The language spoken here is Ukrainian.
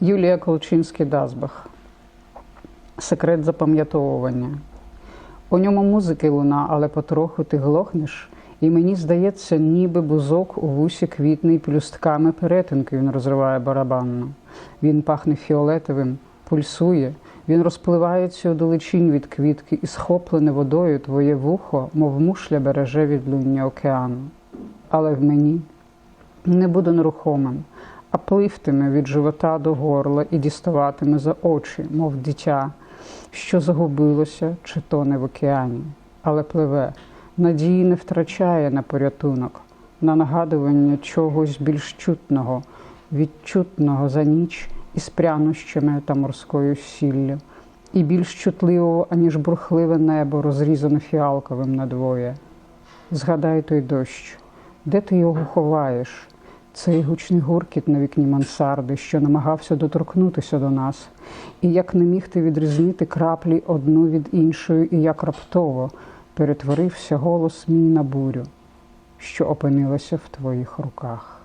Юлія Колчинський Дазбах. Секрет запам'ятовування. У ньому музики луна, але потроху ти глохнеш, і мені здається, ніби бузок у вусі квітний плюстками перетинки він розриває барабанно. Він пахне фіолетовим, пульсує, він розпливається у далечінь від квітки і схоплене водою твоє вухо, мов мушля береже від луння океану. Але в мені не буду нерухомим, а пливтиме від живота до горла і діставатиме за очі, мов дитя, що загубилося чи тоне в океані, але пливе, надії не втрачає на порятунок, на нагадування чогось більш чутного, відчутного за ніч із прянощами та морською сіллю, і більш чутливого, аніж бурхливе небо, розрізане фіалковим надвоє. Згадай той дощ, де ти його ховаєш? Цей гучний гуркіт на вікні мансарди, що намагався доторкнутися до нас, і як не міг ти відрізнити краплі одну від іншої, і як раптово перетворився голос мій на бурю, що опинилася в твоїх руках.